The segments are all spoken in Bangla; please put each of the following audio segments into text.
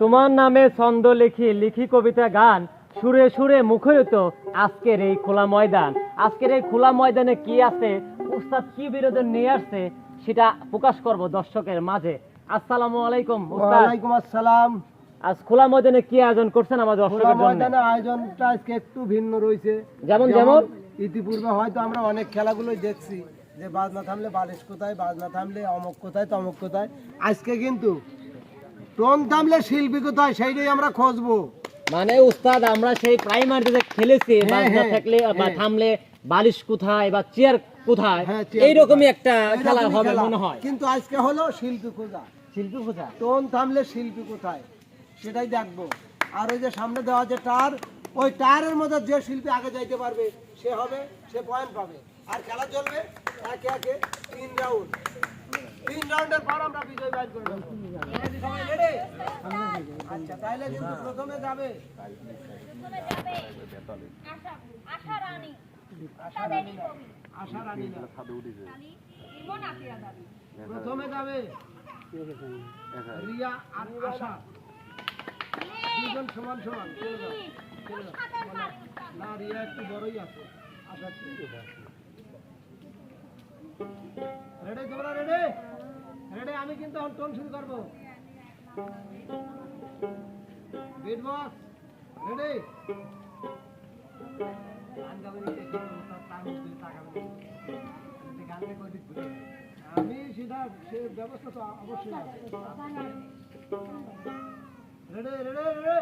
তোমার নামে ছন্দ লিখি লিখি কবিতা গান সুরে সুরে মুখরিত আজকের এই খোলা ময়দান। আজকের এই খোলা ময়দানে কি আছে? উস্তাদ কি বিনোদন নিয়ে আসছে? সেটা প্রকাশ করব দর্শকের মাঝে। আসসালামু আলাইকুম ওয়ালাইকুম আসসালাম। আজ খোলা ময়দানে কি আয়োজন করছেন খোলা দর্শকের জন্য? ময়দানে আয়োজনটা আজকে একটু ভিন্ন রয়েছে। যেমন যেমন? ইতিপূর্বে হয়তো আমরা অনেক খেলাগুলোই দেখছি যে বাজনা থামলে বালিশ কোথায় বাজনা থামলে অমক কোথায় তমক কোথায়। আজকে কিন্তু টোন থামলে শিল্পী কোথায় সেইটাই আমরা খুঁজবো। মানে উস্তাদ আমরা সেই প্রাইমারিতে খেলেছি হ্যাঁ, হ্যাঁ, থাকলে বা হ্যাঁ। থামলে বালিশ কোথায় বা চেয়ার কোথায় এইরকমই একটা খেলা হবে মনে হয়। কিন্তু আজকে হলো শিল্পী খোঁজা। শিল্পী কোথায় টোন থামলে শিল্পী কোথায় সেটাই দেখব। আর ওই যে সামনে দেওয়া যে টার ওই টারের মধ্যে যে শিল্পী আগে যাইতে পারবে সে হবে সে পয়েন্ট পাবে। আর খেলা চলবে একে একে তিন রাউন্ড তিন রাউন্ডের পর আমরা বিজয় বাইর করে দেবো। সবাই ready? আচ্ছা তাহলে কিন্তু প্রথমে যাবে। প্রথমে যাবে আশা রানী। আশা আশা রানী প্রথমে রিয়া আর আশা। দুজন সমান সমান না রিয়া একটু বড়ই আছে আশা রেডি তোমরা রেডি রেডি আমি কিন্তু এখন টোন শুরু করব। বিট বক্স রেডি আমি সেটা, সে ব্যবস্থা তো অবশ্যই রেডি রেডি রেডি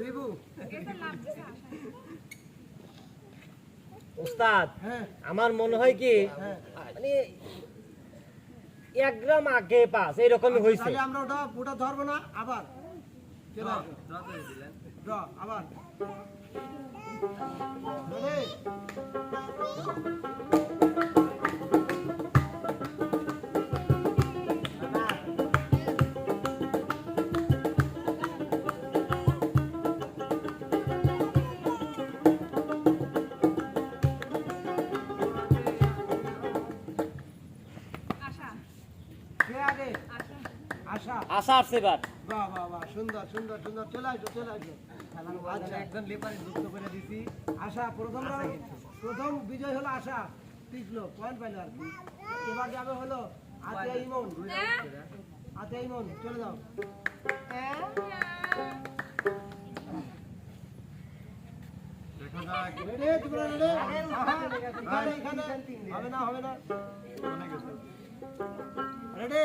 রিবু উস্তাদ হ্যাঁ আমার মনে হয় কি হ্যাঁ মানে এক গ্রাম আগে পাস এইরকমই হয়েছে আমরা ওটা ওটা ধরবো না আবার আবার আশা আসছে এবার। বাহ বাহ বাহ সুন্দর সুন্দর সুন্দর। চলে আসো চলে আসো। আচ্ছা একজন লেপারি যুক্ত করে দিছি। আশা প্রথম প্রথম বিজয় হলো আশা। টিকলো পয়েন্ট পাইলো আর কি। এবার যাবে হলো আতিয়া ইমন। আতিয়া ইমন চলে যাও। হবে না হবে না। রেডি?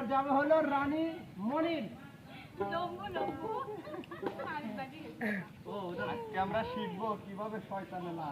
এবার যাবে হলো রানী মনির। ও আমরা শিখব কীভাবে শয়তানে না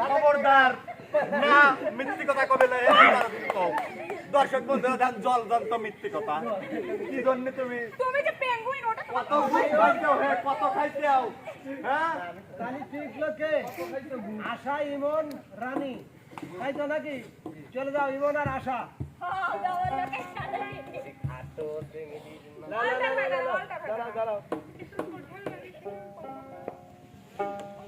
খবরদার। না মিথ্যে কথা কবে। দর্শক বন্ধুরা জল জন্ত মিথ্যে কথা। কি জন্য তুমি? তুমি যে পেঙ্গুইন ওটা কত খাইতে খাইতে হ্যাঁ? তাহলে ঠিক লোকে আশা ইমন রানী। তাই তো নাকি? চলে যাও ইমন আর আশা। হ্যাঁ দাঁড়াও দাঁড়াও।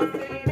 রেডি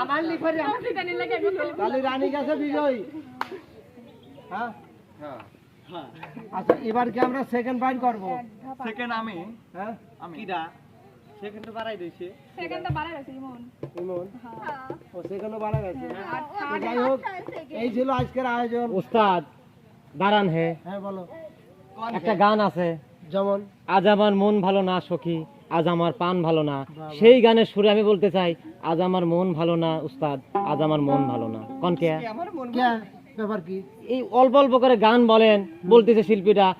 আমার তাহলে রানী বিজয়ী। হ্যাঁ? হ্যাঁ। আচ্ছা এবার কি আমরা সেকেন্ড করব? সেকেন্ড আমি। হ্যাঁ? আমি। সেকেন্ড বাড়াই দিয়েছে। সেকেন্ডটা বাড়া গেছে ইমন। ইমন? হ্যাঁ। ও সেকেন্ডও বাড়া গেছে যাই হোক এই ছিল আজকের আয়োজন। উস্তাদ দাঁড়ান হে। হ্যাঁ বলো। একটা গান আছে। যেমন? আজ আমার মন ভালো না সখী। আজ আমার পান ভালো না। সেই গানের সুরে আমি বলতে চাই আজ আমার মন ভালো না উস্তাদ আজ আমার মন ভালো না। কোন কে? কে? ব্যাপার কি? এই অল্প অল্প করে গান বলেন বলতেছে শিল্পীরা।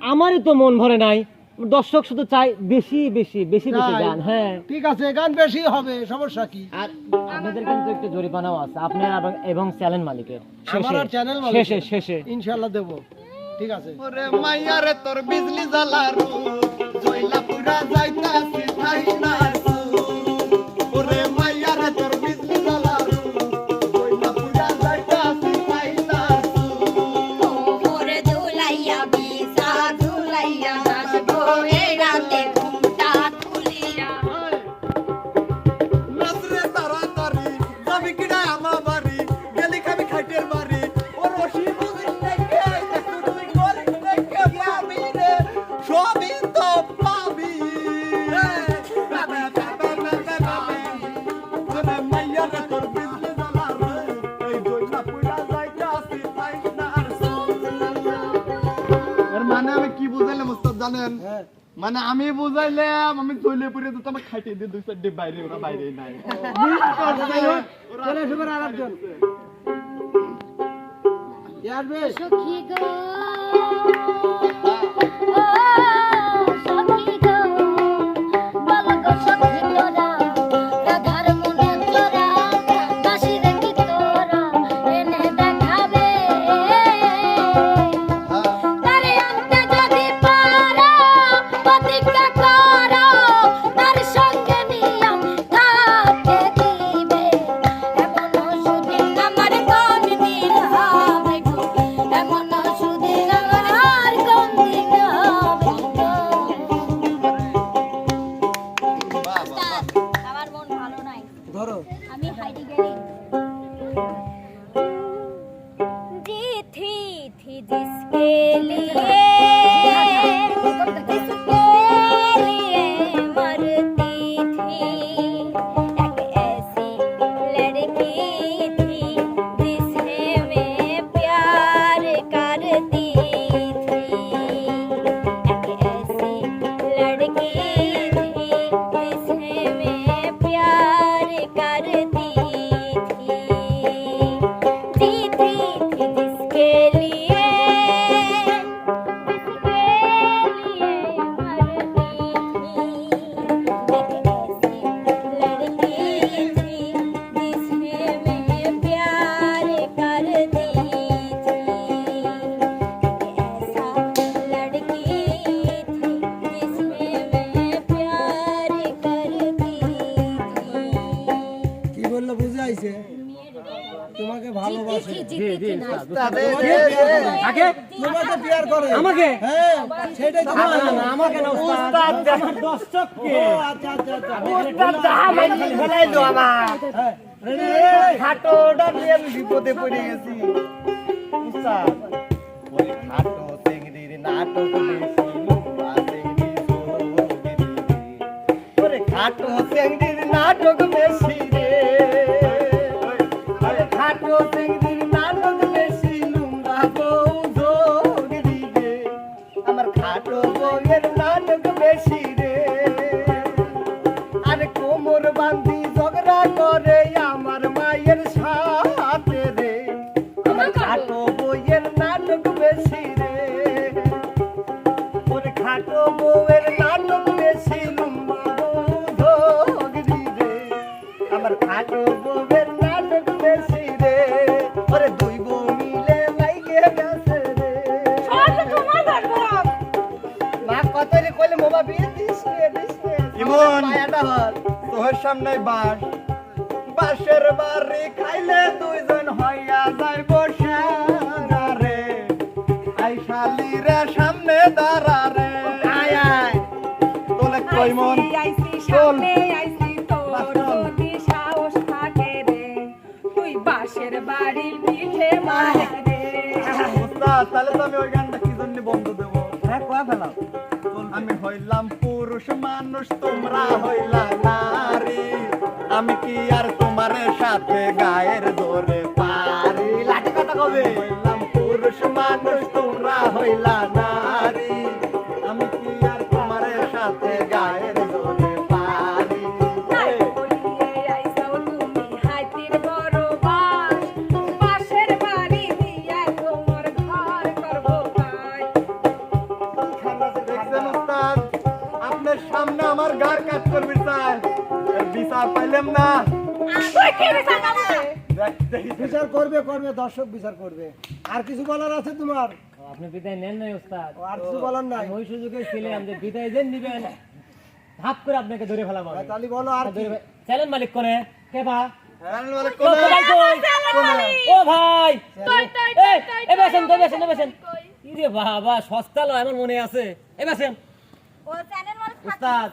আমারই তো মন ভরে নাই। দর্শক শুধু চাই বেশি বেশি বেশি বেশি গান হ্যাঁ। ঠিক আছে গান বেশি হবে সমস্যা কি? আর আপনাদের কিন্তু একটু জরিমানাও আছে। আপনার এবং- চ্যানেল মালিকের। আমার চ্যানেল শেষে মালিকের। শেষে শেষে। ইনশাল্লাহ দেবো। ঠিক আছে। ওরে মাইয়ারে তোর বিজলি জ্বালারু জয়লা পুরা যাইতাছি ঠাই না? কি বুঝাইলাম উস্তাদ জানেন? হ্যাঁ। মানে আমি বুঝাইলাম আমি চলে পড়ে তো আমার খাটিয়ে দিয়ে দুই চারটে বাইরে ওরা বাইরে নাই। চলে আর একজন সখী গো? আমাকে? হ্যাঁ সেটাই তো না, না, না, আমাকে না উস্তাদ আমার দর্শককে। ও আচ্ছা আচ্ছা আচ্ছা। হ্যাঁ রেডি খাটোটা নিয়ে আমি বিপদে পড়ে গেছি। উস্তাদ ওই খাটো চেংড়ির নাটক বেশি লম্বা চেংড়ি সৌগিরি। ওরে খাটো চেংড়ির নাটক বেশি। হল তোর সামনে বাস বাসের বাড়ি খাইলে দুইজন হইয়া যায় বসে রে সামনে দাঁড়া। মানুষ তোমরা হইলা নারী, আমি কি আর তোমার সাথে গায়ের দরে পারি? লাঠি কথা কবে? হইলাম পুরুষ মানুষ তোমরা হইলা নারী। দর্শক বিচার করবে। আর কিছু বলার আছে তোমার? আপনি বিদায় নেন নাই ওস্তাদ। আর কিছু বলার নাই? ওই সুযোগে ছিলাম যে বিদায় দেন দিবেন ধাপ করে আপনাকে ধরে ফেলাবো। তাহলে বলো আর চ্যানেল মালিক করে কে বলে ও ভাই এ কই, এ বেসেন এ ইরে বাবা সস্তা লয় আমার মনে আছে। এ বেসেন। ও চ্যানেল মাল উস্তাদ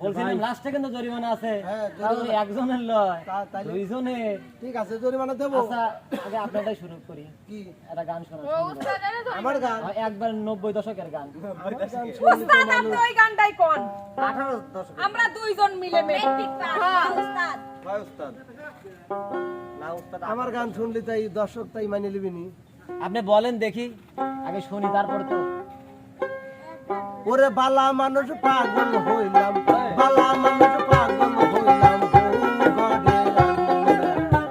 বলছিলাম লাস্টে কিন্তু জরিমানা আছে। হ্যাঁ, তাহলে একজনের লয়? দুইজনের ঠিক আছে জরিমানা দেবো। আচ্ছা আগে আপনারটাই শুরু করি। কি? একটা গান আমার গান? একবার নব্বই দশকের গান। উস্তাদ আপনি ওই গানটাই কোন? আমরা দুইজন মিলে মিলে মেট্রিক পাস হ্যাঁ। উস্তাদ। হয় উস্তাদ। না উস্তাদ আমার গান শুনলে তাই দর্শক তাই মানে নিবিনি আপনি বলেন দেখি আগে শুনি তারপর তো ওরে বালা মানুষ পাগল হইলাম বালা মানুষ পাগল হইলাম বউ ঘরে আনিয়া।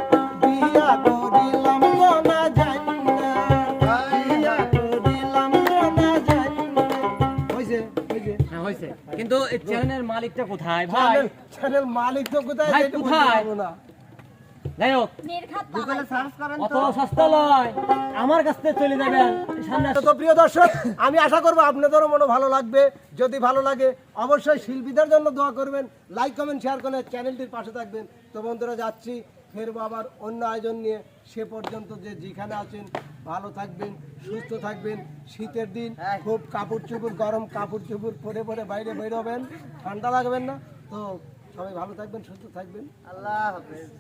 বিয়া করিলাম গোনা যাই বিয়া করিলাম গোনা যাই না হইছে হইছে। হ্যাঁ কিন্তু চ্যানেলের মালিকটা কোথায়? ভাই। চ্যানেল মালিক তো কোথায় কোথায়? পারব না যাই হোক নির্ঘাত গুগলে সার্চ করেন অত সস্তা লয় আমার কাছ থেকে চলে যাবেন। সামনে তো প্রিয় দর্শক আমি আশা করব আপনাদেরও মনে ভালো লাগবে। যদি ভালো লাগে অবশ্যই শিল্পীদের জন্য দোয়া করবেন। লাইক কমেন্ট শেয়ার করে চ্যানেলটির পাশে থাকবেন। তো বন্ধুরা যাচ্ছি। ফেরবো আবার অন্য আয়োজন নিয়ে। সে পর্যন্ত যে যেখানে আছেন ভালো থাকবেন সুস্থ থাকবেন। শীতের দিন খুব কাপড় চুপড় গরম কাপড় চুপড় পরে পরে বাইরে বেরোবেন। ঠান্ডা লাগবেন না। তো সবাই ভালো থাকবেন সুস্থ থাকবেন। আল্লাহ হাফেজ।